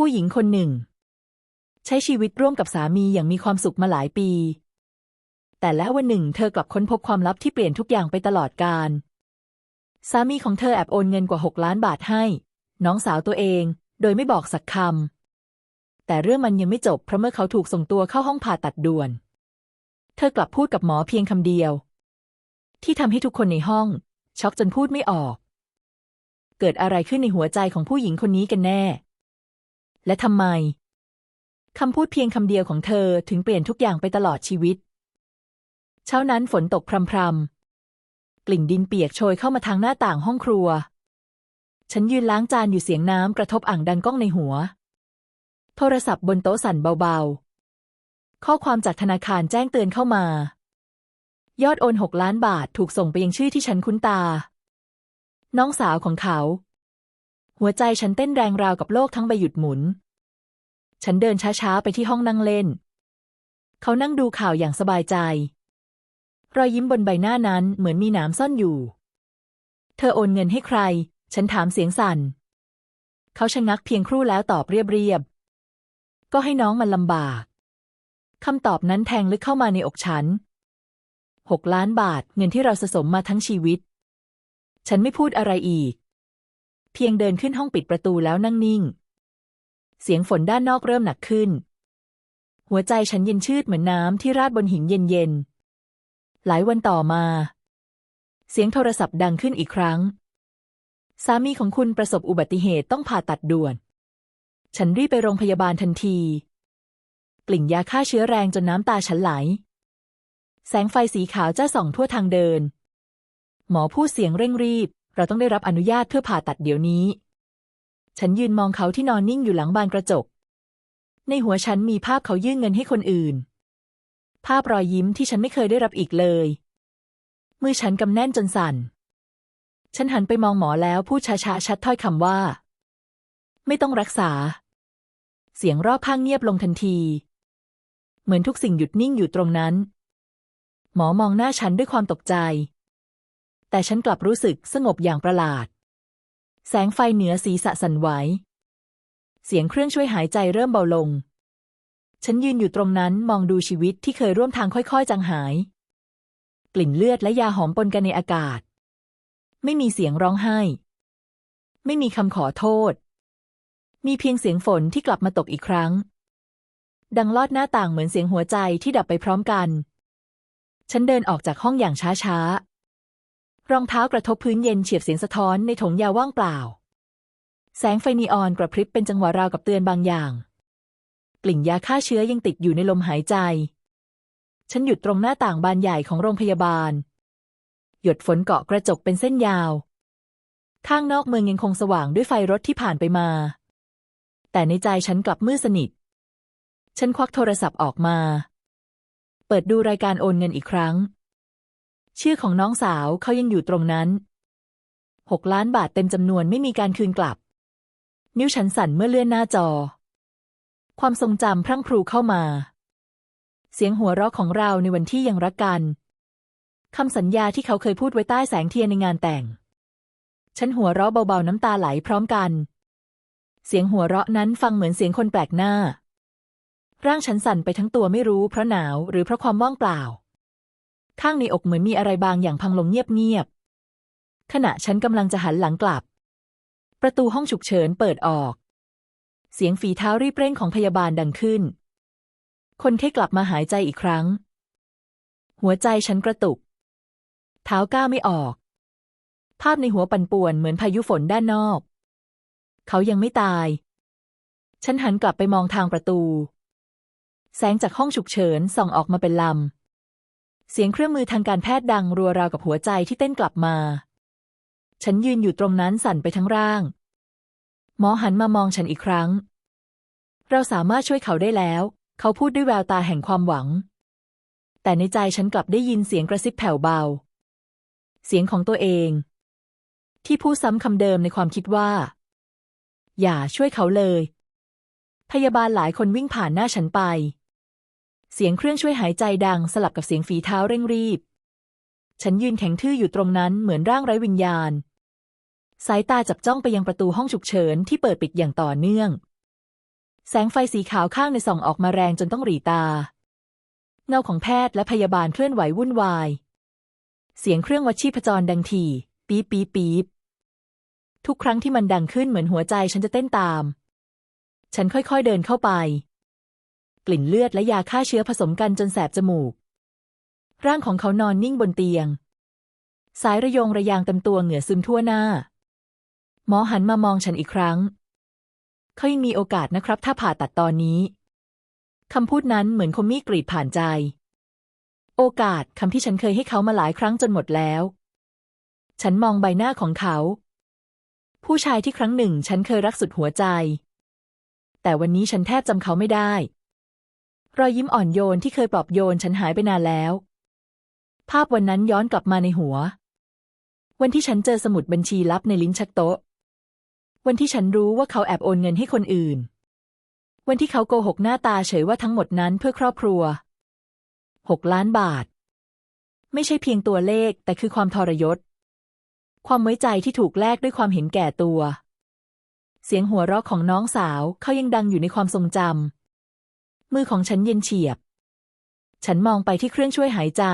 ผู้หญิงคนหนึ่ง ใช้ชีวิตร่วมกับสามีอย่างมีความสุขมาหลายปี แต่แล้ววันหนึ่งเธอกลับค้นพบความลับที่เปลี่ยนทุกอย่างไปตลอดกาลสามีของเธอแอบโอนเงินกว่าหกล้านบาทให้ น้องสาวตัวเอง โดยไม่บอกสักคำแต่เรื่องมันยังไม่จบเพราะเมื่อเขาถูกส่งตัวเข้าห้องผ่าตัดด่วน เธอกลับพูดกับหมอเพียงคำเดียว ที่ทำให้ทุกคนในห้อง ช็อกจนพูดไม่ออก เกิดอะไรขึ้นในหัวใจของผู้หญิงคนนี้กันแน่ และทำไมคำพูดเพียงคำเดียวของเธอถึงเปลี่ยนทุกอย่างไปตลอดชีวิต เช้านั้นฝนตกพรำๆ กลิ่นดินเปียกโชยเข้ามาทางหน้าต่างห้องครัว ฉันยืนล้างจานอยู่เสียงน้ำกระทบอ่างดังก้องในหัว โทรศัพท์บนโต๊ะสั่นเบาๆ ข้อความจากธนาคารแจ้งเตือนเข้ามา ยอดโอนหกล้านบาทถูกส่งไปยังชื่อที่ฉันคุ้นตา น้องสาวของเขา หัวใจฉันเต้นแรงราวกับโลกทั้งใบหยุดหมุน ฉันเดินช้าๆ ไปที่ห้องนั่งเล่น เขานั่งดูข่าวอย่างสบายใจ รอยยิ้มบนใบหน้านั้นเหมือนมีหนามซ่อนอยู่ เธอโอนเงินให้ใคร ฉันถามเสียงสั่น เขาชะงักเพียงครู่แล้วตอบเรียบๆ ก็ให้น้องมันลำบากคำตอบนั้นแทงลึกเข้ามาในอกฉันหกล้านบาทเงินที่เราสะสมมาทั้งชีวิต ฉันไม่พูดอะไรอีก เพียงเดินขึ้นห้องปิดประตูแล้วนั่งนิ่ง เสียงฝนด้านนอกเริ่มหนักขึ้น หัวใจฉันเย็นชืดเหมือนน้ำที่ราดบนหินเย็นๆ หลายวันต่อมา เสียงโทรศัพท์ดังขึ้นอีกครั้ง สามีของคุณประสบอุบัติเหตุต้องผ่าตัดด่วน ฉันรีบไปโรงพยาบาลทันที กลิ่นยาฆ่าเชื้อแรงจนน้ำตาฉันไหล แสงไฟสีขาวจ้าส่องทั่วทางเดิน หมอพูดเสียงเร่งรีบ เราต้องได้รับอนุญาตเพื่อผ่าตัดเดี๋ยวนี้ ฉันยืนมองเขาที่นอนนิ่งอยู่หลังบานกระจก ในหัวฉันมีภาพเขายื่นเงินให้คนอื่น ภาพรอยยิ้มที่ฉันไม่เคยได้รับอีกเลย มือฉันกำแน่นจนสั่น ฉันหันไปมองหมอแล้วพูดช้าๆชัดถ้อยคำว่า ไม่ต้องรักษา เสียงรอบข้างเงียบลงทันที เหมือนทุกสิ่งหยุดนิ่งอยู่ตรงนั้น หมอมองหน้าฉันด้วยความตกใจ แต่ฉันกลับรู้สึกสงบอย่างประหลาด แสงไฟเหนือศีรษะสั่นไหว เสียงเครื่องช่วยหายใจเริ่มเบาลง ฉันยืนอยู่ตรงนั้นมองดูชีวิตที่เคยร่วมทางค่อยๆ จางหาย กลิ่นเลือดและยาหอมปนกันในอากาศ ไม่มีเสียงร้องไห้ ไม่มีคำขอโทษ มีเพียงเสียงฝนที่กลับมาตกอีกครั้ง ดังลอดหน้าต่างเหมือนเสียงหัวใจที่ดับไปพร้อมกัน ฉันเดินออกจากห้องอย่างช้าๆ รองเท้ากระทบพื้นเย็นเฉียบเสียงสะท้อนในถงยาว่างเปล่า แสงไฟนีออนกระพริบเป็นจังหวะราวกับเตือนบางอย่าง กลิ่นยาฆ่าเชื้อยังติดอยู่ในลมหายใจ ฉันหยุดตรงหน้าต่างบานใหญ่ของโรงพยาบาล หยดฝนเกาะกระจกเป็นเส้นยาว ข้างนอกเมืองยังคงสว่างด้วยไฟรถที่ผ่านไปมา แต่ในใจฉันกลับมืดสนิท ฉันควักโทรศัพท์ออกมา เปิดดูรายการโอนเงินอีกครั้ง ชื่อของน้องสาวเขายังอยู่ตรงนั้นหกล้านบาทเต็มจำนวนไม่มีการคืนกลับ นิ้วฉันสั่นเมื่อเลื่อนหน้าจอ ความทรงจำพรั่งพรูเข้ามา เสียงหัวเราะของเราในวันที่ยังรักกันคำสัญญาที่เขาเคยพูดไว้ใต้แสงเทียนในงานแต่ง ฉันหัวเราะเบาๆน้ำตาไหลพร้อมกัน เสียงหัวเราะนั้นฟังเหมือนเสียงคนแปลกหน้า ร่างฉันสั่นไปทั้งตัวไม่รู้เพราะหนาวหรือเพราะความว่างเปล่า ข้างในอกเหมือนมีอะไรบางอย่างพังลงเงียบๆขณะฉันกำลังจะหันหลังกลับ ประตูห้องฉุกเฉินเปิดออก เสียงฝีเท้ารีบเร่งของพยาบาลดังขึ้น คนไข้กลับมาหายใจอีกครั้ง หัวใจฉันกระตุก เท้าก้าวไม่ออก ภาพในหัวปั่นป่วนเหมือนพายุฝนด้านนอก เขายังไม่ตาย ฉันหันกลับไปมองทางประตู แสงจากห้องฉุกเฉินส่องออกมาเป็นลำ เสียงเครื่องมือทางการแพทย์ดังรัวราวกับหัวใจที่เต้นกลับมา ฉันยืนอยู่ตรงนั้นสั่นไปทั้งร่าง หมอหันมามองฉันอีกครั้ง เราสามารถช่วยเขาได้แล้ว เขาพูดด้วยแววตาแห่งความหวัง แต่ในใจฉันกลับได้ยินเสียงกระซิบแผ่วเบา เสียงของตัวเอง ที่พูดซ้ำคำเดิมในความคิดว่า อย่าช่วยเขาเลย พยาบาลหลายคนวิ่งผ่านหน้าฉันไป เสียงเครื่องช่วยหายใจดังสลับกับเสียงฝีเท้าเร่งรีบ ฉันยืนแข็งทื่ออยู่ตรงนั้นเหมือนร่างไร้วิญญาณ สายตาจับจ้องไปยังประตูห้องฉุกเฉินที่เปิดปิดอย่างต่อเนื่อง แสงไฟสีขาวข้างในส่องออกมาแรงจนต้องหรีตา เงาของแพทย์และพยาบาลเคลื่อนไหววุ่นวาย เสียงเครื่องวัดชีพจรดังถี่ปี๊บปี๊บปี๊บทุกครั้งที่มันดังขึ้นเหมือนหัวใจฉันจะเต้นตาม ฉันค่อยๆเดินเข้าไป กลิ่นเลือดและยาฆ่าเชื้อผสมกันจนแสบจมูก ร่างของเขานอนนิ่งบนเตียง สายระยงระยางเต็มตัวเหงื่อซึมทั่วหน้า หมอหันมามองฉันอีกครั้ง เขายังมีโอกาสนะครับถ้าผ่าตัดตอนนี้ คำพูดนั้นเหมือนคมมีดกรีดผ่านใจ โอกาสคำที่ฉันเคยให้เขามาหลายครั้งจนหมดแล้ว ฉันมองใบหน้าของเขา ผู้ชายที่ครั้งหนึ่งฉันเคยรักสุดหัวใจ แต่วันนี้ฉันแทบจำเขาไม่ได้ รอยยิ้มอ่อนโยนที่เคยปลอบโยนฉันหายไปนานแล้ว ภาพวันนั้นย้อนกลับมาในหัว วันที่ฉันเจอสมุดบัญชีลับในลิ้นชักโต๊ะ วันที่ฉันรู้ว่าเขาแอบโอนเงินให้คนอื่น วันที่เขาโกหกหน้าตาเฉยว่าทั้งหมดนั้นเพื่อครอบครัวหกล้านบาท ไม่ใช่เพียงตัวเลขแต่คือความทรยศ ความไว้ใจที่ถูกแลกด้วยความเห็นแก่ตัว เสียงหัวเราะของน้องสาวเขายังดังอยู่ในความทรงจำ มือของฉันเย็นเฉียบ ฉันมองไปที่เครื่องช่วยหายใจ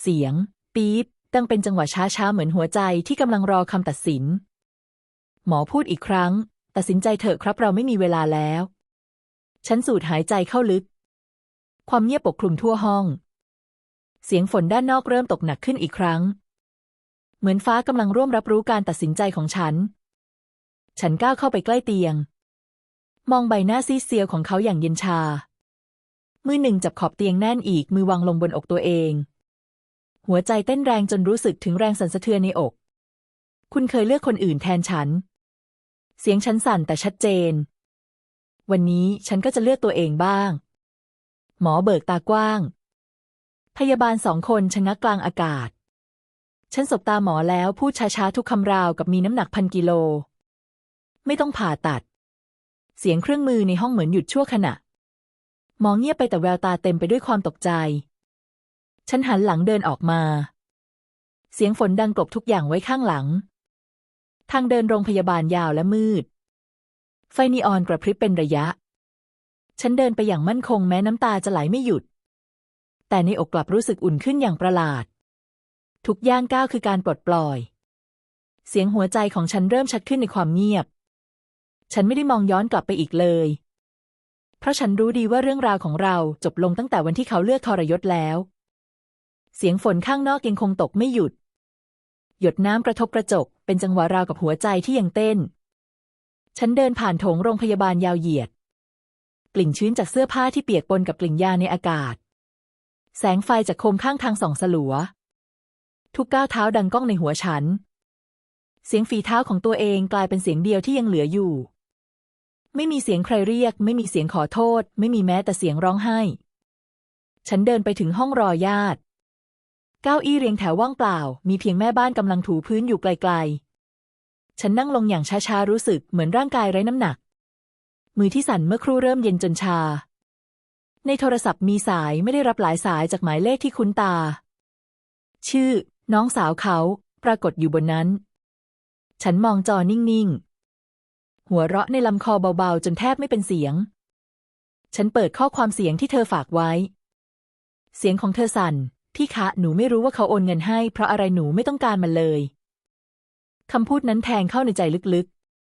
เสียง ปี๊บดังเป็นจังหวะช้าๆ เหมือนหัวใจที่กำลังรอคำตัดสิน หมอพูดอีกครั้ง ตัดสินใจเถอะครับเราไม่มีเวลาแล้ว ฉันสูดหายใจเข้าลึก ความเงียบปกคลุมทั่วห้อง เสียงฝนด้านนอกเริ่มตกหนักขึ้นอีกครั้ง เหมือนฟ้ากำลังร่วมรับรู้การตัดสินใจของฉัน ฉันก้าวเข้าไปใกล้เตียง มองใบหน้าซีเซียวของเขาอย่างเย็นชา มือหนึ่งจับขอบเตียงแน่นอีกมือวางลงบนอกตัวเอง หัวใจเต้นแรงจนรู้สึกถึงแรงสั่นสะเทือนในอก คุณเคยเลือกคนอื่นแทนฉัน เสียงฉันสั่นแต่ชัดเจน วันนี้ฉันก็จะเลือกตัวเองบ้าง หมอเบิกตากว้าง พยาบาลสองคนชะงักกลางอากาศ ฉันสบตาหมอแล้วพูดช้าๆทุกคำราวกับมีน้ำหนักพันกิโล ไม่ต้องผ่าตัด เสียงเครื่องมือในห้องเหมือนหยุดชั่วขณะ มองเงียบไปแต่แววตาเต็มไปด้วยความตกใจ ฉันหันหลังเดินออกมา เสียงฝนดังกลบทุกอย่างไว้ข้างหลัง ทางเดินโรงพยาบาลยาวและมืด ไฟนีออนกระพริบเป็นระยะ ฉันเดินไปอย่างมั่นคงแม้น้ำตาจะไหลไม่หยุด แต่ในอกกลับรู้สึกอุ่นขึ้นอย่างประหลาด ทุกย่างก้าวคือการปลดปล่อย เสียงหัวใจของฉันเริ่มชัดขึ้นในความเงียบ ฉันไม่ได้มองย้อนกลับไปอีกเลย เพราะฉันรู้ดีว่าเรื่องราวของเราจบลงตั้งแต่วันที่เขาเลือกทรยศแล้ว เสียงฝนข้างนอกยังคงตกไม่หยุด หยดน้ำกระทบกระจก เป็นจังหวะราวกับหัวใจที่ยังเต้น ฉันเดินผ่านโถงโรงพยาบาลยาวเหยียด กลิ่นชื้นจากเสื้อผ้าที่เปียกปนกับกลิ่นยาในอากาศ แสงไฟจากโคมข้างทางส่องสลัว ทุกก้าวเท้าดังก้องในหัวฉันเสียงฝีเท้าของตัวเองกลายเป็นเสียงเดียวที่ยังเหลืออยู่ ไม่มีเสียงใครเรียก ไม่มีเสียงขอโทษ ไม่มีแม้แต่เสียงร้องไห้ ฉันเดินไปถึงห้องรอญาติ เก้าอี้เรียงแถวว่างเปล่า มีเพียงแม่บ้านกำลังถูพื้นอยู่ไกลๆ ฉันนั่งลงอย่างช้าๆ รู้สึกเหมือนร่างกายไร้น้ำหนัก มือที่สั่นเมื่อครู่เริ่มเย็นจนชา ในโทรศัพท์มีสายไม่ได้รับหลายสายจากหมายเลขที่คุ้นตา ชื่อ น้องสาวเขา ปรากฏอยู่บนนั้น ฉันมองจอนิ่งๆ หัวเราะในลำคอเบาๆ จนแทบไม่เป็นเสียง ฉันเปิดข้อความเสียงที่เธอฝากไว้ เสียงของเธอสั่น พี่คะ หนูไม่รู้ว่าเขาโอนเงินให้ เพราะอะไรหนูไม่ต้องการมันเลย คำพูดนั้นแทงเข้าในใจลึก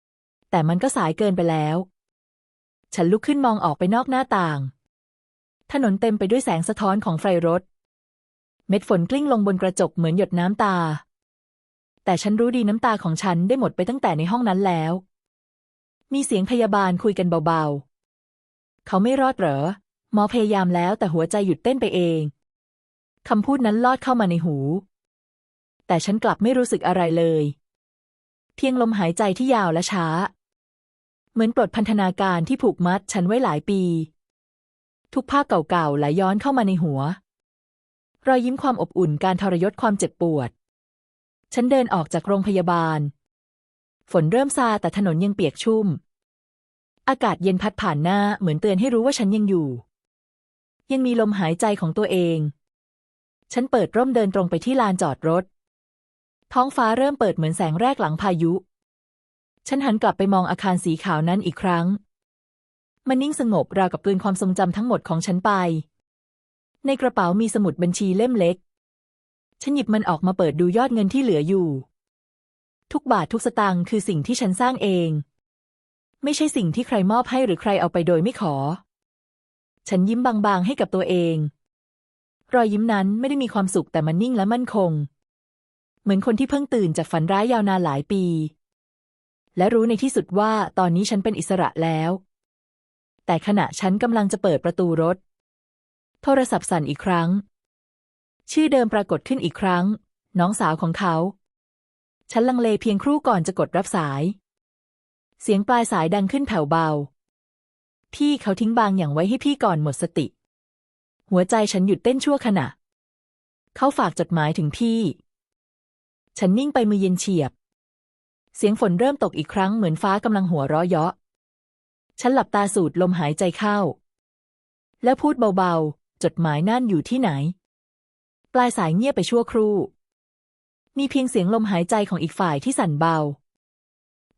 ๆ แต่มันก็สายเกินไปแล้ว ฉันลุกขึ้นมองออกไปนอกหน้าต่าง ถนนเต็มไปด้วยแสงสะท้อนของไฟรถ เม็ดฝนกลิ้งลงบนกระจกเหมือนหยดน้ำตา แต่ฉันรู้ดีน้ำตาของฉันได้หมดไปตั้งแต่ในห้องนั้นแล้ว มีเสียงพยาบาลคุยกันเบาๆ เขาไม่รอดเหรอ หมอพยายามแล้วแต่หัวใจหยุดเต้นไปเอง คำพูดนั้นลอดเข้ามาในหู แต่ฉันกลับไม่รู้สึกอะไรเลย เพียงลมหายใจที่ยาวและช้า เหมือนปลดพันธนาการที่ผูกมัดฉันไว้หลายปี ทุกภาพเก่าๆไหลย้อนเข้ามาในหัว รอยยิ้มความอบอุ่นการทรยศความเจ็บปวด ฉันเดินออกจากโรงพยาบาล ฝนเริ่มซาแต่ถนนยังเปียกชุ่ม อากาศเย็นพัดผ่านหน้าเหมือนเตือนให้รู้ว่าฉันยังอยู่ ยังมีลมหายใจของตัวเอง ฉันเปิดร่มเดินตรงไปที่ลานจอดรถ ท้องฟ้าเริ่มเปิดเหมือนแสงแรกหลังพายุ ฉันหันกลับไปมองอาคารสีขาวนั้นอีกครั้ง มันนิ่งสงบราวกับกลืนความทรงจำทั้งหมดของฉันไป ในกระเป๋ามีสมุดบัญชีเล่มเล็ก ฉันหยิบมันออกมาเปิดดูยอดเงินที่เหลืออยู่ ทุกบาททุกสตางค์คือสิ่งที่ฉันสร้างเอง ไม่ใช่สิ่งที่ใครมอบให้หรือใครเอาไปโดยไม่ขอ ฉันยิ้มบางๆให้กับตัวเอง รอยยิ้มนั้นไม่ได้มีความสุขแต่มันนิ่งและมั่นคง เหมือนคนที่เพิ่งตื่นจากฝันร้ายยาวนานหลายปี และรู้ในที่สุดว่าตอนนี้ฉันเป็นอิสระแล้ว แต่ขณะฉันกำลังจะเปิดประตูรถ โทรศัพท์สั่นอีกครั้ง ชื่อเดิมปรากฏขึ้นอีกครั้ง น้องสาวของเขา ฉันลังเลเพียงครู่ก่อนจะกดรับสาย เสียงปลายสายดังขึ้นแผ่วเบา พี่เขาทิ้งบางอย่างไว้ให้พี่ก่อนหมดสติ หัวใจฉันหยุดเต้นชั่วขณะ เขาฝากจดหมายถึงพี่ ฉันนิ่งไปมือเย็นเฉียบ เสียงฝนเริ่มตกอีกครั้งเหมือนฟ้ากำลังหัวเราะเยาะ ฉันหลับตาสูดลมหายใจเข้า แล้วพูดเบาๆ จดหมายนั่นอยู่ที่ไหน ปลายสายเงียบไปชั่วครู่ มีเพียงเสียงลมหายใจของอีกฝ่ายที่สั่นเบา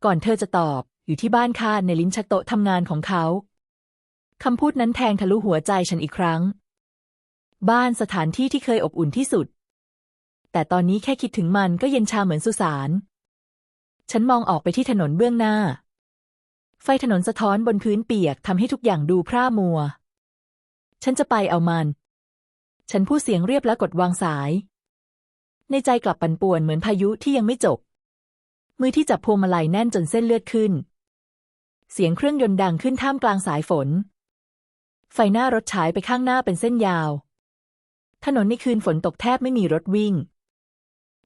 ก่อนเธอจะตอบอยู่ที่บ้านคาในลิ้นชักโต๊ะทำงานของเขาคำพูดนั้นแทงทะลุหัวใจฉันอีกครั้ง บ้านสถานที่ที่เคยอบอุ่นที่สุด แต่ตอนนี้แค่คิดถึงมันก็เย็นชาเหมือนสุสาน ฉันมองออกไปที่ถนนเบื้องหน้า ไฟถนนสะท้อนบนพื้นเปียกทำให้ทุกอย่างดูพร่ามัว ฉันจะไปเอามัน ฉันพูดเสียงเรียบและกดวางสาย ในใจกลับปั่นป่วนเหมือนพายุที่ยังไม่จบ มือที่จับพวงมาลัยแน่นจนเส้นเลือดขึ้น เสียงเครื่องยนต์ดังขึ้นท่ามกลางสายฝน ไฟหน้ารถฉายไปข้างหน้าเป็นเส้นยาว ถนนในคืนฝนตกแทบไม่มีรถวิ่ง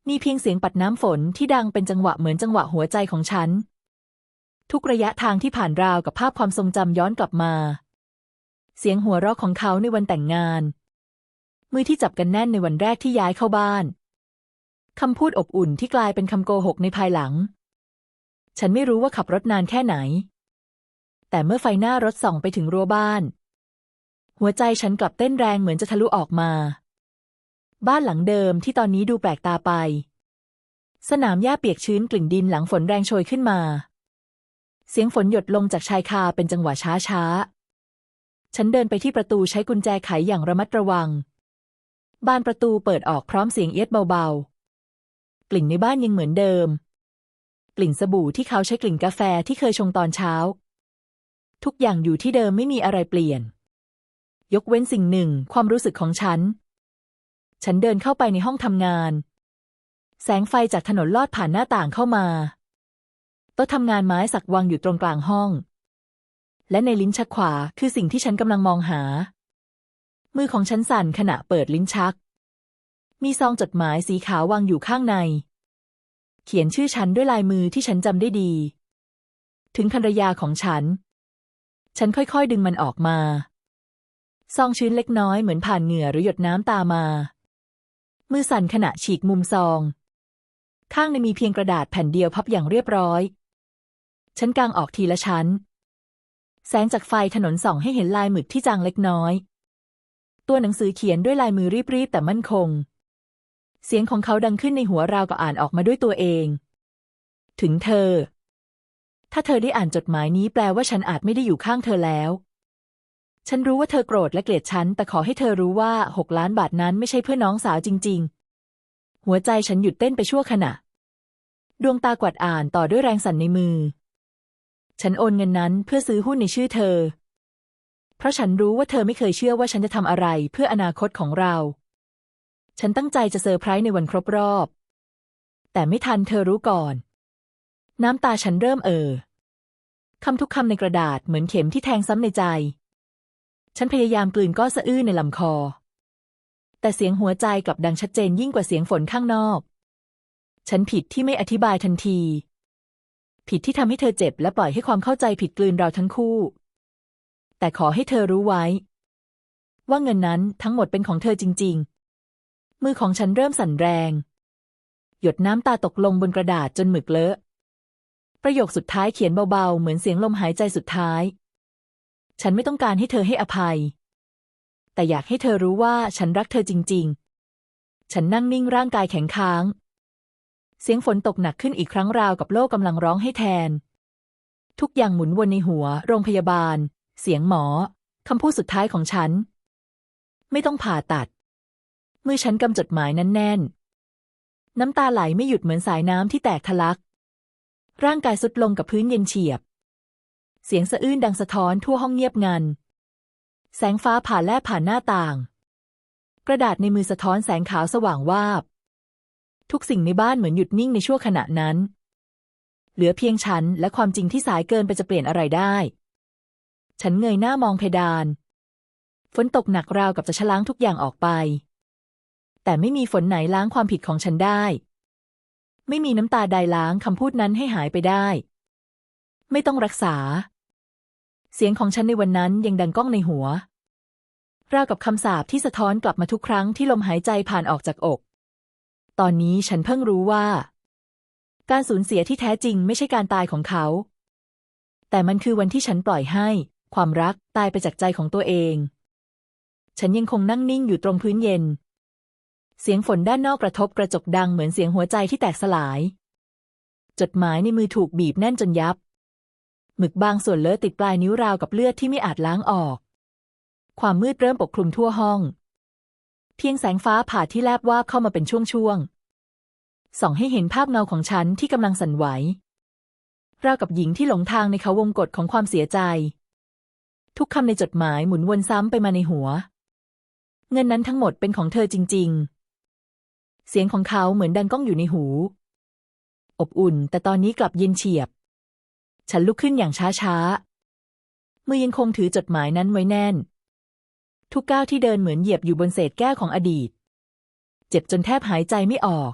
มีเพียงเสียงปัดน้ำฝนที่ดังเป็นจังหวะเหมือนจังหวะหัวใจของฉัน ทุกระยะทางที่ผ่านราวกับภาพความทรงจำย้อนกลับมา เสียงหัวเราะของเขาในวันแต่งงาน มือที่จับกันแน่นในวันแรกที่ย้ายเข้าบ้าน คำพูดอบอุ่นที่กลายเป็นคำโกหกในภายหลัง ฉันไม่รู้ว่าขับรถนานแค่ไหน แต่เมื่อไฟหน้ารถส่องไปถึงรั้วบ้าน หัวใจฉันกลับเต้นแรงเหมือนจะทะลุออกมา บ้านหลังเดิมที่ตอนนี้ดูแปลกตาไป สนามหญ้าเปียกชื้นกลิ่นดินหลังฝนแรงโชยขึ้นมา เสียงฝนหยดลงจากชายคาเป็นจังหวะช้าช้าฉันเดินไปที่ประตูใช้กุญแจไขอย่างระมัดระวัง บานประตูเปิดออกพร้อมเสียงเอียดเบาๆ กลิ่นในบ้านยังเหมือนเดิม กลิ่นสบู่ที่เขาใช้กลิ่นกาแฟที่เคยชงตอนเช้า ทุกอย่างอยู่ที่เดิมไม่มีอะไรเปลี่ยน ยกเว้นสิ่งหนึ่งความรู้สึกของฉัน ฉันเดินเข้าไปในห้องทำงาน แสงไฟจากถนนลอดผ่านหน้าต่างเข้ามาโต๊ะทำงานไม้สักวางอยู่ตรงกลางห้อง และในลิ้นชักขวาคือสิ่งที่ฉันกำลังมองหา มือของฉันสั่นขณะเปิดลิ้นชัก มีซองจดหมายสีขาววางอยู่ข้างใน เขียนชื่อฉันด้วยลายมือที่ฉันจำได้ดี ถึงภรรยาของฉัน ฉันค่อยๆดึงมันออกมา ซองชื้นเล็กน้อยเหมือนผ่านเหงื่อหรือหยดน้ำตามา มือสั่นขณะฉีกมุมซอง ข้างในมีเพียงกระดาษแผ่นเดียวพับอย่างเรียบร้อย ฉันกางออกทีละชั้น แสงจากไฟถนนส่องให้เห็นลายหมึกที่จางเล็กน้อย ตัวหนังสือเขียนด้วยลายมือรีบๆแต่มั่นคง เสียงของเขาดังขึ้นในหัวราวกับอ่านออกมาด้วยตัวเอง ถึงเธอ ถ้าเธอได้อ่านจดหมายนี้แปลว่าฉันอาจไม่ได้อยู่ข้างเธอแล้ว ฉันรู้ว่าเธอโกรธและเกลียดฉัน แต่ขอให้เธอรู้ว่าหกล้านบาทนั้นไม่ใช่เพื่อน้องสาวจริง ๆ หัวใจฉันหยุดเต้นไปชั่วขณะ ดวงตากวาดอ่านต่อด้วยแรงสั่นในมือ ฉันโอนเงินนั้นเพื่อซื้อหุ้นในชื่อเธอ เพราะฉันรู้ว่าเธอไม่เคยเชื่อว่าฉันจะทำอะไรเพื่ออนาคตของเรา ฉันตั้งใจจะเซอร์ไพรส์ในวันครบรอบ แต่ไม่ทันเธอรู้ก่อน น้ำตาฉันเริ่มเอ่อคำทุกคำในกระดาษเหมือนเข็มที่แทงซ้ำในใจ ฉันพยายามกลืนก้อนสะอื้นในลำคอ แต่เสียงหัวใจกลับดังชัดเจนยิ่งกว่าเสียงฝนข้างนอก ฉันผิดที่ไม่อธิบายทันที ผิดที่ทำให้เธอเจ็บและปล่อยให้ความเข้าใจผิดกลืนเราทั้งคู่ แต่ขอให้เธอรู้ไว้ ว่าเงินนั้นทั้งหมดเป็นของเธอจริง ๆ มือของฉันเริ่มสั่นแรง หยดน้ำตาตกลงบนกระดาษจนหมึกเลอะ ประโยคสุดท้ายเขียนเบาๆ เหมือนเสียงลมหายใจสุดท้าย ฉันไม่ต้องการให้เธอให้อภัย แต่อยากให้เธอรู้ว่าฉันรักเธอจริง ๆ ฉันนั่งนิ่งร่างกายแข็งค้าง เสียงฝนตกหนักขึ้นอีกครั้งราวกับโลกกำลังร้องให้แทน ทุกอย่างหมุนวนในหัว โรงพยาบาล เสียงหมอคำพูดสุดท้ายของฉัน ไม่ต้องผ่าตัด มือฉันกำจดหมายนั้นแน่น น้ำตาไหลไม่หยุดเหมือนสายน้ำที่แตกทะลัก ร่างกายสุดลงกับพื้นเย็นเฉียบ เสียงสะอื้นดังสะท้อนทั่วห้องเงียบงัน แสงฟ้าผ่านแลบผ่านหน้าต่าง กระดาษในมือสะท้อนแสงขาวสว่างวาบ ทุกสิ่งในบ้านเหมือนหยุดนิ่งในชั่วขณะนั้น เหลือเพียงฉันและความจริงที่สายเกินไปจะเปลี่ยนอะไรได้ ฉันเงยหน้ามองเพดาน ฝนตกหนักราวกับจะชะล้างทุกอย่างออกไป แต่ไม่มีฝนไหนล้างความผิดของฉันได้ ไม่มีน้ำตาใดล้างคำพูดนั้นให้หายไปได้ ไม่ต้องรักษา เสียงของฉันในวันนั้นยังดังก้องในหัว ราวกับคำสาปที่สะท้อนกลับมาทุกครั้งที่ลมหายใจผ่านออกจากอก ตอนนี้ฉันเพิ่งรู้ว่า การสูญเสียที่แท้จริงไม่ใช่การตายของเขา แต่มันคือวันที่ฉันปล่อยให้ ความรักตายไปจากใจของตัวเองฉันยังคงนั่งนิ่งอยู่ตรงพื้นเย็น เสียงฝนด้านนอกกระทบกระจกดังเหมือนเสียงหัวใจที่แตกสลาย จดหมายในมือถูกบีบแน่นจนยับ หมึกบางส่วนเลอะติดปลายนิ้วราวกับเลือดที่ไม่อาจล้างออก ความมืดเริ่มปกคลุมทั่วห้อง เพียงแสงฟ้าผ่าที่แลบวาบเข้ามาเป็นช่วงๆ ส่องให้เห็นภาพเงาของฉันที่กำลังสั่นไหวราวกับหญิงที่หลงทางในเขาวงกฏของความเสียใจ ทุกคำในจดหมายหมุนวนซ้ำไปมาในหัว เงินนั้นทั้งหมดเป็นของเธอจริง ๆ เสียงของเขาเหมือนดังก้องอยู่ในหู อบอุ่น แต่ตอนนี้กลับเย็นเฉียบ ฉันลุกขึ้นอย่างช้าๆมือยังคงถือจดหมายนั้นไว้แน่น ทุกก้าวที่เดินเหมือนเหยียบอยู่บนเศษแก้วของอดีต เจ็บจนแทบหายใจไม่ออก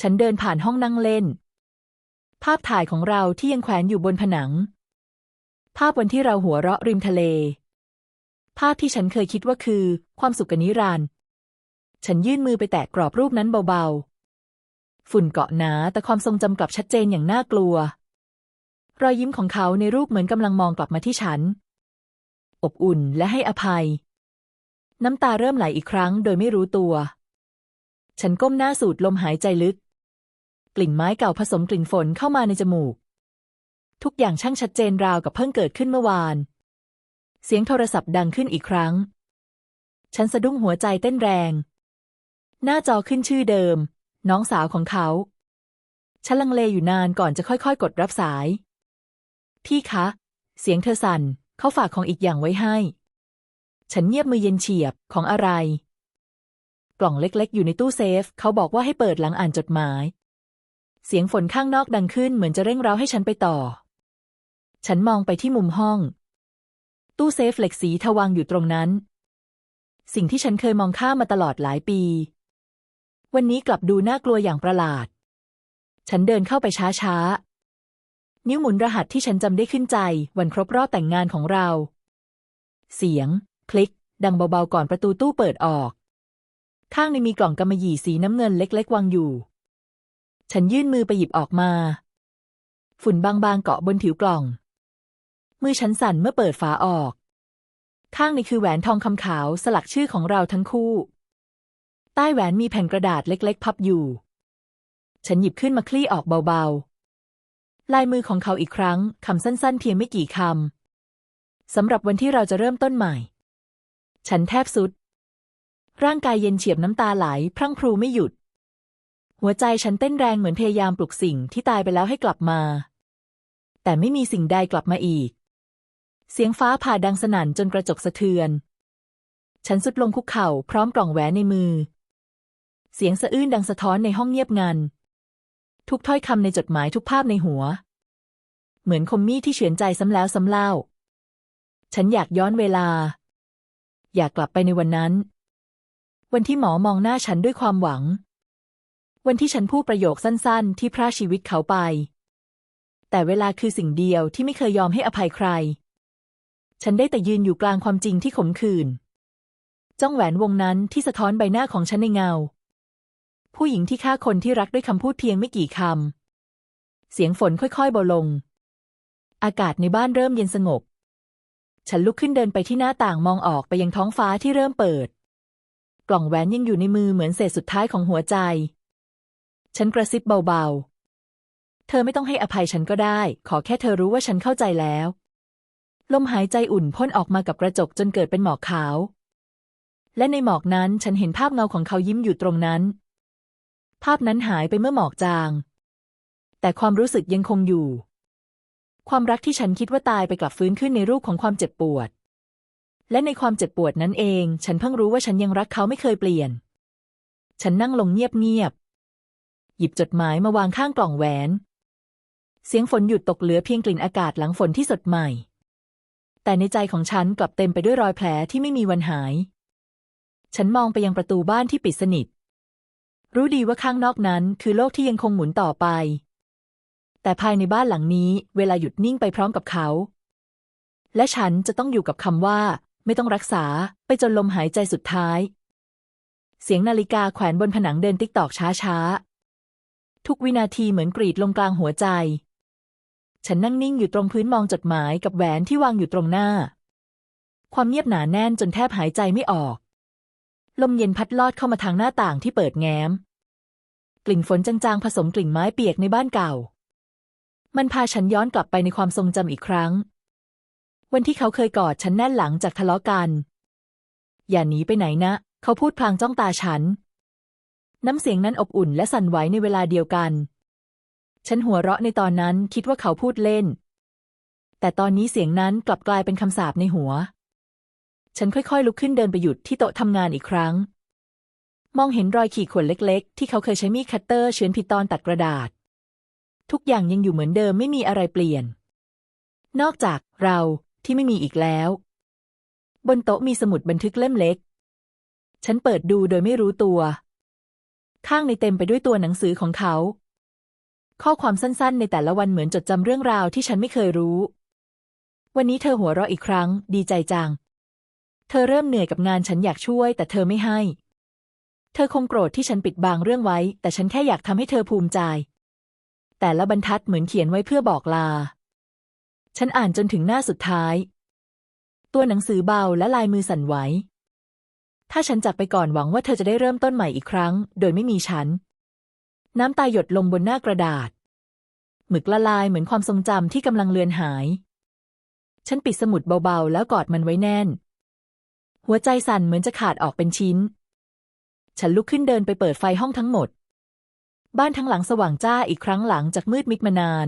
ฉันเดินผ่านห้องนั่งเล่น ภาพถ่ายของเราที่ยังแขวนอยู่บนผนัง ภาพวันที่เราหัวเราะริมทะเล ภาพที่ฉันเคยคิดว่าคือ ความสุขกนิรันดร์ ฉันยื่นมือไปแตะกรอบรูปนั้นเบาๆ ฝุ่นเกาะหนาแต่ความทรงจำกลับชัดเจนอย่างน่ากลัว รอยยิ้มของเขาในรูปเหมือนกำลังมองกลับมาที่ฉัน อบอุ่นและให้อภัย น้ำตาเริ่มไหลอีกครั้งโดยไม่รู้ตัว ฉันก้มหน้าสูดลมหายใจลึก กลิ่นไม้เก่าผสมกลิ่นฝนเข้ามาในจมูก ทุกอย่างช่างชัดเจนราวกับเพิ่งเกิดขึ้นเมื่อวาน เสียงโทรศัพท์ดังขึ้นอีกครั้ง ฉันสะดุ้งหัวใจเต้นแรง หน้าจอขึ้นชื่อเดิม น้องสาวของเขาฉันลังเลอยู่นานก่อนจะค่อยๆ กดรับสาย พี่คะ เสียงเธอสั่น เขาฝากของอีกอย่างไว้ให้ ฉันเงียบมือเย็นเฉียบของอะไร กล่องเล็กๆ อยู่ในตู้เซฟ เขาบอกว่าให้เปิดหลังอ่านจดหมาย เสียงฝนข้างนอกดังขึ้นเหมือนจะเร่งเร้าให้ฉันไปต่อ ฉันมองไปที่มุมห้อง ตู้เซฟเหล็กสีทวางอยู่ตรงนั้น สิ่งที่ฉันเคยมองข้ามมาตลอดหลายปี วันนี้กลับดูน่ากลัวอย่างประหลาด ฉันเดินเข้าไปช้าๆ นิ้วหมุนรหัสที่ฉันจำได้ขึ้นใจ วันครบรอบแต่งงานของเรา เสียง คลิก ดังเบาๆ ก่อนประตูตู้เปิดออก ข้างในมีกล่องกำมะหยี่สีน้ำเงินเล็กๆ วางอยู่ ฉันยื่นมือไปหยิบออกมา ฝุ่นบางๆ เกาะบนผิวกล่อง มือฉันสั่นเมื่อเปิดฝาออก ข้างในคือแหวนทองคำขาวสลักชื่อของเราทั้งคู่ ใต้แหวนมีแผ่นกระดาษเล็ก ๆ พับอยู่ ฉันหยิบขึ้นมาคลี่ออกเบาๆ ลายมือของเขาอีกครั้งคำสั้นๆ เพียงไม่กี่คำสำหรับวันที่เราจะเริ่มต้นใหม่ ฉันแทบสุด ร่างกายเย็นเฉียบน้ำตาไหล พรั่งพรูไม่หยุด หัวใจฉันเต้นแรงเหมือนพยายามปลุกสิ่งที่ตายไปแล้วให้กลับมา แต่ไม่มีสิ่งใดกลับมาอีก เสียงฟ้าผ่าดังสนั่นจนกระจกสะเทือน ฉันสุดลงคุกเข่าพร้อมกล่องแหวนในมือ เสียงสะอื้นดังสะท้อนในห้องเงียบงัน ทุกถ้อยคำในจดหมายทุกภาพในหัว เหมือนคมมีดที่เฉือนใจซ้ำแล้วซ้ำเล่า ฉันอยากย้อนเวลา อยากกลับไปในวันนั้น วันที่หมอมองหน้าฉันด้วยความหวัง วันที่ฉันพูดประโยคสั้นๆ ที่พราชีวิตเขาไป แต่เวลาคือสิ่งเดียวที่ไม่เคยยอมให้อภัยใคร ฉันได้แต่ยืนอยู่กลางความจริงที่ขมขื่นจ้องแหวนวงนั้นที่สะท้อนใบหน้าของฉันในเงา ผู้หญิงที่ฆ่าคนที่รักด้วยคำพูดเพียงไม่กี่คำ เสียงฝนค่อยๆเบาลง อากาศในบ้านเริ่มเย็นสงบ ฉันลุกขึ้นเดินไปที่หน้าต่างมองออกไปยังท้องฟ้าที่เริ่มเปิด กล่องแหวนยังอยู่ในมือเหมือนเศษสุดท้ายของหัวใจ ฉันกระซิบเบาๆ เธอไม่ต้องให้อภัยฉันก็ได้ ขอแค่เธอรู้ว่าฉันเข้าใจแล้ว ลมหายใจอุ่นพ่นออกมากับกระจกจนเกิดเป็นหมอกขาวและในหมอกนั้นฉันเห็นภาพเงาของเขายิ้มอยู่ตรงนั้น ภาพนั้นหายไปเมื่อหมอกจาง แต่ความรู้สึกยังคงอยู่ ความรักที่ฉันคิดว่าตายไปกลับฟื้นขึ้นในรูปของความเจ็บปวด และในความเจ็บปวดนั้นเอง ฉันเพิ่งรู้ว่าฉันยังรักเขาไม่เคยเปลี่ยน ฉันนั่งลงเงียบๆหยิบจดหมายมาวางข้างกล่องแหวน เสียงฝนหยุดตกเหลือเพียงกลิ่นอากาศหลังฝนที่สดใหม่ แต่ในใจของฉันกลับเต็มไปด้วยรอยแผลที่ไม่มีวันหาย ฉันมองไปยังประตูบ้านที่ปิดสนิท รู้ดีว่าข้างนอกนั้นคือโลกที่ยังคงหมุนต่อไป แต่ภายในบ้านหลังนี้เวลาหยุดนิ่งไปพร้อมกับเขา และฉันจะต้องอยู่กับคำว่า ไม่ต้องรักษาไปจนลมหายใจสุดท้าย เสียงนาฬิกาแขวนบนผนังเดินติ๊กตอกช้าๆทุกวินาทีเหมือนกรีดลงกลางหัวใจ ฉันนั่งนิ่งอยู่ตรงพื้นมองจดหมายกับแหวนที่วางอยู่ตรงหน้า ความเงียบหนาแน่นจนแทบหายใจไม่ออก ลมเย็นพัดลอดเข้ามาทางหน้าต่างที่เปิดแง้ม ลิ่นฝนจางๆผสมกลิ่นไม้เปียกในบ้านเก่า มันพาฉันย้อนกลับไปในความทรงจำอีกครั้ง วันที่เขาเคยกอดฉันแน่นหลังจากทะเลาะกัน อย่าหนีไปไหนนะ เขาพูดพลางจ้องตาฉัน น้ำเสียงนั้นอบอุ่นและสั่นไหวในเวลาเดียวกัน ฉันหัวเราะในตอนนั้นคิดว่าเขาพูดเล่น แต่ตอนนี้เสียงนั้นกลับกลายเป็นคำสาปในหัว ฉันค่อยๆ ลุกขึ้นเดินไปหยุดที่โต๊ะทำงานอีกครั้ง มองเห็นรอยขีดข่วนเล็กๆ ที่เขาเคยใช้มีดคัตเตอร์เฉือนผิดตอนตัดกระดาษ ทุกอย่างยังอยู่เหมือนเดิมไม่มีอะไรเปลี่ยน นอกจากเราที่ไม่มีอีกแล้ว บนโต๊ะมีสมุดบันทึกเล่มเล็ก ฉันเปิดดูโดยไม่รู้ตัว ข้างในเต็มไปด้วยตัวหนังสือของเขา ข้อความสั้นๆ ในแต่ละวันเหมือนจดจำเรื่องราวที่ฉันไม่เคยรู้ วันนี้เธอหัวเราะอีกครั้ง ดีใจจัง เธอเริ่มเหนื่อยกับงานฉันอยากช่วย แต่เธอไม่ให้ เธอคงโกรธที่ฉันปิดบังเรื่องไว้ แต่ฉันแค่อยากทำให้เธอภูมิใจ แต่ละบรรทัดเหมือนเขียนไว้เพื่อบอกลา ฉันอ่านจนถึงหน้าสุดท้าย ตัวหนังสือเบาและลายมือสั่นไหว ถ้าฉันจากไปก่อนหวังว่าเธอจะได้เริ่มต้นใหม่อีกครั้ง โดยไม่มีฉัน น้ำตาหยดลงบนหน้ากระดาษ หมึกละลายเหมือนความทรงจำที่กำลังเลือนหาย ฉันปิดสมุดเบาๆ แล้วกอดมันไว้แน่น หัวใจสั่นเหมือนจะขาดออกเป็นชิ้น ฉันลุกขึ้นเดินไปเปิดไฟห้องทั้งหมด บ้านทั้งหลังสว่างจ้าอีกครั้งหลังจากมืดมิดมานาน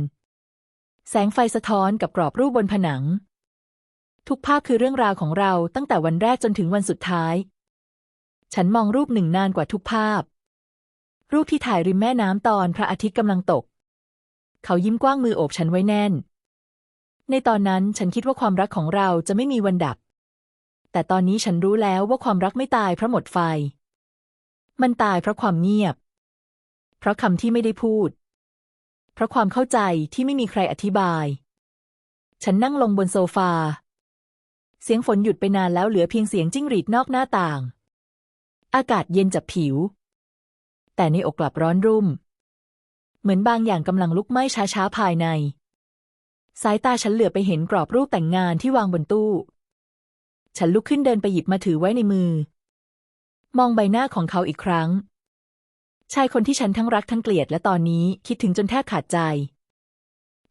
แสงไฟสะท้อนกับกรอบรูปบนผนัง ทุกภาพคือเรื่องราวของเราตั้งแต่วันแรกจนถึงวันสุดท้าย ฉันมองรูปหนึ่งนานกว่าทุกภาพ รูปที่ถ่ายริมแม่น้ำตอนพระอาทิตย์กำลังตก เขายิ้มกว้างมือโอบฉันไว้แน่น ในตอนนั้นฉันคิดว่าความรักของเราจะไม่มีวันดับ แต่ตอนนี้ฉันรู้แล้วว่าความรักไม่ตายเพราะหมดไฟ มันตายเพราะความเงียบ เพราะคำที่ไม่ได้พูด เพราะความเข้าใจที่ไม่มีใครอธิบาย ฉันนั่งลงบนโซฟา เสียงฝนหยุดไปนานแล้วเหลือเพียงเสียงจิ้งหรีดนอกหน้าต่าง อากาศเย็นจับผิว แต่ในอกกลับร้อนรุ่ม เหมือนบางอย่างกำลังลุกไหม้ช้าๆภายใน สายตาฉันเหลือไปเห็นกรอบรูปแต่งงานที่วางบนตู้ ฉันลุกขึ้นเดินไปหยิบมาถือไว้ในมือ มองใบหน้าของเขาอีกครั้ง ชายคนที่ฉันทั้งรักทั้งเกลียดและตอนนี้คิดถึงจนแทบขาดใจ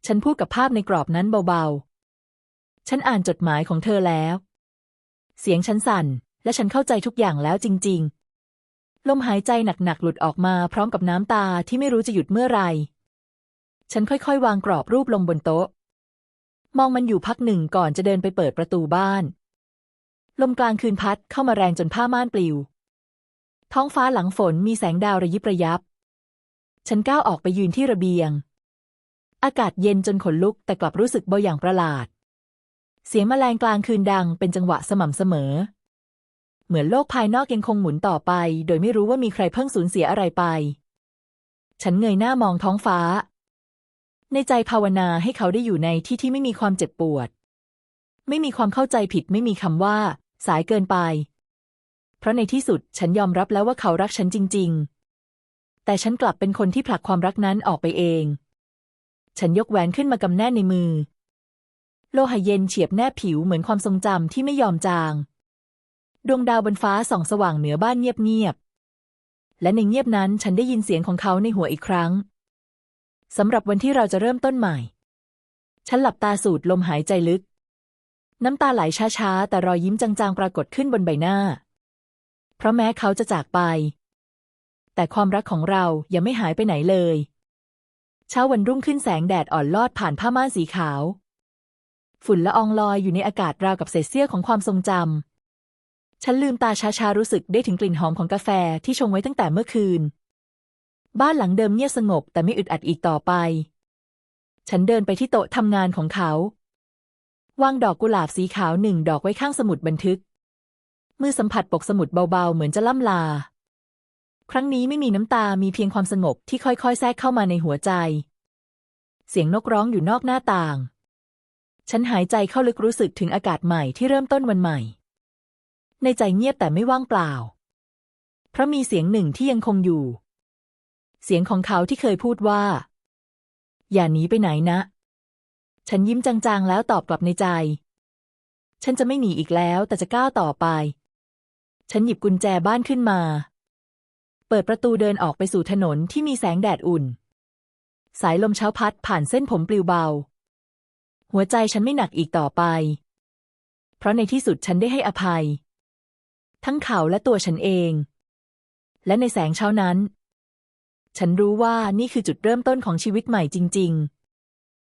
ฉันพูดกับภาพในกรอบนั้นเบาๆ ฉันอ่านจดหมายของเธอแล้ว เสียงฉันสั่น และฉันเข้าใจทุกอย่างแล้วจริง ๆ ลมหายใจหนักๆหลุดออกมาพร้อมกับน้ำตาที่ไม่รู้จะหยุดเมื่อไหร่ฉันค่อยๆ วางกรอบรูปลงบนโต๊ะ มองมันอยู่พักหนึ่งก่อนจะเดินไปเปิดประตูบ้าน ลมกลางคืนพัดเข้ามาแรงจนผ้าม่านปลิว ท้องฟ้าหลังฝนมีแสงดาวระยิบระยับ ฉันก้าวออกไปยืนที่ระเบียง อากาศเย็นจนขนลุกแต่กลับรู้สึกเบาอย่างประหลาด เสียงแมลงกลางคืนดังเป็นจังหวะสม่ำเสมอ เหมือนโลกภายนอกยังคงหมุนต่อไป โดยไม่รู้ว่ามีใครเพิ่งสูญเสียอะไรไป ฉันเงยหน้ามองท้องฟ้า ในใจภาวนาให้เขาได้อยู่ในที่ที่ไม่มีความเจ็บปวด ไม่มีความเข้าใจผิดไม่มีคำว่า สายเกินไป เพราะในที่สุดฉันยอมรับแล้วว่าเขารักฉันจริง ๆ แต่ฉันกลับเป็นคนที่ผลักความรักนั้นออกไปเอง ฉันยกแหวนขึ้นมากำแน่นในมือ โลหะเย็นเฉียบแนบผิวเหมือนความทรงจำที่ไม่ยอมจาง ดวงดาวบนฟ้าส่องสว่างเหนือบ้านเงียบๆ และในเงียบนั้นฉันได้ยินเสียงของเขาในหัวอีกครั้งสำหรับวันที่เราจะเริ่มต้นใหม่ ฉันหลับตาสูดลมหายใจลึก น้ำตาไหลช้าๆ แต่รอยยิ้มจางๆ ปรากฏขึ้นบนใบหน้า เพราะแม้เขาจะจากไป แต่ความรักของเรายังไม่หายไปไหนเลย เช้าวันรุ่งขึ้นแสงแดดอ่อนลอดผ่านผ้าม่านสีขาว ฝุ่นละอองลอยอยู่ในอากาศราวกับเศษเสี้ยวของความทรงจำฉันลืมตาช้าๆรู้สึกได้ถึงกลิ่นหอมของกาแฟที่ชงไว้ตั้งแต่เมื่อคืน บ้านหลังเดิมเงียบสงบแต่ไม่อึดอัดอีกต่อไป ฉันเดินไปที่โต๊ะทำงานของเขาวางดอกกุหลาบสีขาวหนึ่งดอกไว้ข้างสมุดบันทึก มือสัมผัสปกสมุดเบาๆ เหมือนจะล่ำลา ครั้งนี้ไม่มีน้ำตามีเพียงความสงบที่ค่อยๆ แทรกเข้ามาในหัวใจ เสียงนกร้องอยู่นอกหน้าต่าง ฉันหายใจเข้าลึกรู้สึกถึงอากาศใหม่ที่เริ่มต้นวันใหม่ ในใจเงียบแต่ไม่ว่างเปล่า เพราะมีเสียงหนึ่งที่ยังคงอยู่ เสียงของเขาที่เคยพูดว่า อย่าหนีไปไหนนะ ฉันยิ้มจางๆแล้วตอบกลับในใจ ฉันจะไม่หนีอีกแล้วแต่จะก้าวต่อไป ฉันหยิบกุญแจบ้านขึ้นมา เปิดประตูเดินออกไปสู่ถนนที่มีแสงแดดอุ่น สายลมเช้าพัดผ่านเส้นผมปลิวเบา หัวใจฉันไม่หนักอีกต่อไป เพราะในที่สุดฉันได้ให้อภัย ทั้งเขาและตัวฉันเอง และในแสงเช้านั้น ฉันรู้ว่านี่คือจุดเริ่มต้นของชีวิตใหม่จริง ๆ